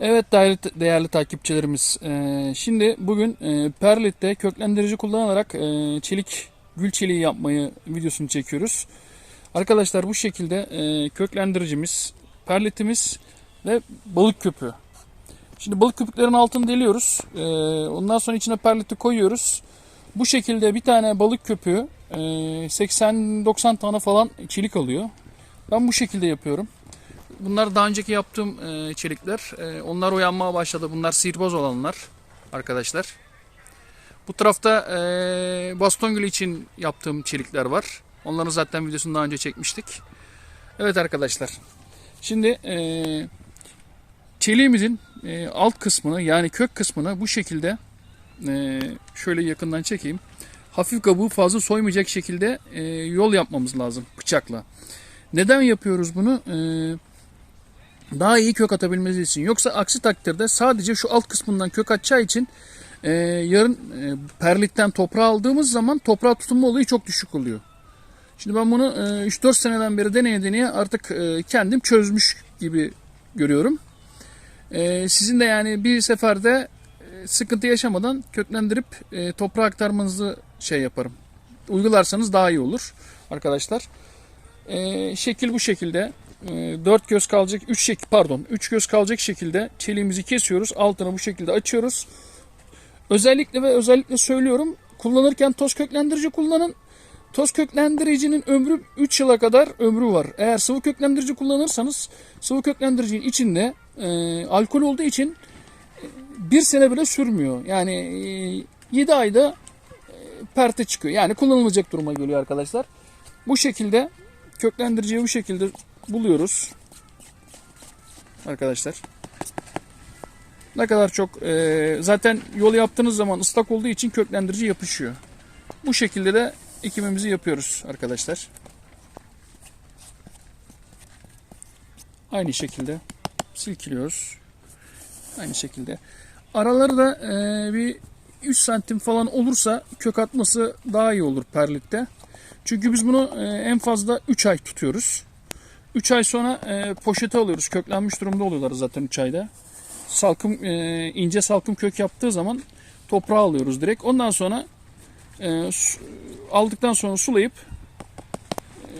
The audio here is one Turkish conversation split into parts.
Evet değerli, değerli takipçilerimiz. eee, şimdi bugün eee, Perlit'te köklendirici kullanarak eee, çelik gül çeliği yapmayı videosunu çekiyoruz. Arkadaşlar bu şekilde köklendiricimiz, perlitimiz ve balık köpüğü. Şimdi balık köpüklerin altını deliyoruz. Ondan sonra içine perliti koyuyoruz. Bu şekilde bir tane balık köpüğü eee, 80-90 tane falan çelik alıyor. Ben bu şekilde yapıyorum. Bunlar daha önceki yaptığım e, çelikler. E, onlar uyanmaya başladı. Bunlar sihirbaz olanlar arkadaşlar. Bu tarafta e, baston gülü için yaptığım çelikler var. Onların zaten videosunu daha önce çekmiştik. Evet arkadaşlar. Şimdi e, çeliğimizin e, alt kısmını yani kök kısmını bu şekilde e, şöyle yakından çekeyim. Hafif kabuğu fazla soymayacak şekilde e, yol yapmamız lazım bıçakla. Neden yapıyoruz bunu? E, daha iyi kök atabilmesi için. Yoksa aksi takdirde sadece şu alt kısmından kök atacağı için e, yarın e, perlitten toprağı aldığımız zaman toprağa tutunma olayı çok düşük oluyor. Şimdi ben bunu e, 3-4 seneden beri deneye deneye artık e, kendim çözmüş gibi görüyorum. E, sizin de yani bir seferde e, sıkıntı yaşamadan köklendirip e, toprağa aktarmanızı şey yaparım. Uygularsanız daha iyi olur arkadaşlar. E, şekil bu şekilde. 4 göz kalacak 3 şekil pardon 3 göz kalacak şekilde çeliğimizi kesiyoruz. Altını bu şekilde açıyoruz. Özellikle ve özellikle söylüyorum kullanırken toz köklendirici kullanın. Toz köklendiricinin ömrü 3 yıla kadar ömrü var. Eğer sıvı köklendirici kullanırsanız sıvı köklendiricinin içinde e, alkol olduğu için e, bir sene bile sürmüyor. Yani e, 7 ayda e, perte çıkıyor. Yani kullanılacak duruma geliyor arkadaşlar. Bu şekilde köklendiriciyi bu şekilde buluyoruz. Arkadaşlar. Ne kadar çok e, zaten yol yaptığınız zaman ıslak olduğu için köklendirici yapışıyor. Bu şekilde de ekimimizi yapıyoruz arkadaşlar. Aynı şekilde silkiliyoruz. Aynı şekilde. Araları da e, bir 3 santim falan olursa kök atması daha iyi olur perlitte. Çünkü biz bunu e, en fazla 3 ay tutuyoruz. 3 ay sonra e, poşete alıyoruz. Köklenmiş durumda oluyorlar zaten 3 ayda. Salkım e, ince salkım kök yaptığı zaman toprağa alıyoruz direkt. Ondan sonra e, su- aldıktan sonra sulayıp e,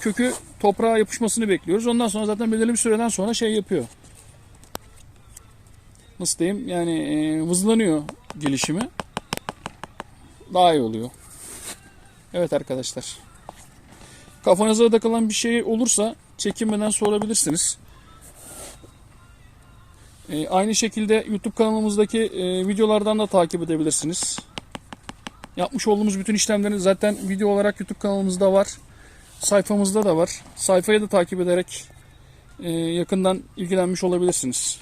kökü toprağa yapışmasını bekliyoruz. Ondan sonra zaten belirli bir süreden sonra şey yapıyor. Nasıl diyeyim? Yani e, hızlanıyor gelişimi. Daha iyi oluyor. Evet arkadaşlar. Kafanıza takılan bir şey olursa çekinmeden sorabilirsiniz. Ee, aynı şekilde YouTube kanalımızdaki e, videolardan da takip edebilirsiniz. Yapmış olduğumuz bütün işlemlerin zaten video olarak YouTube kanalımızda var. Sayfamızda da var. Sayfayı da takip ederek e, yakından ilgilenmiş olabilirsiniz.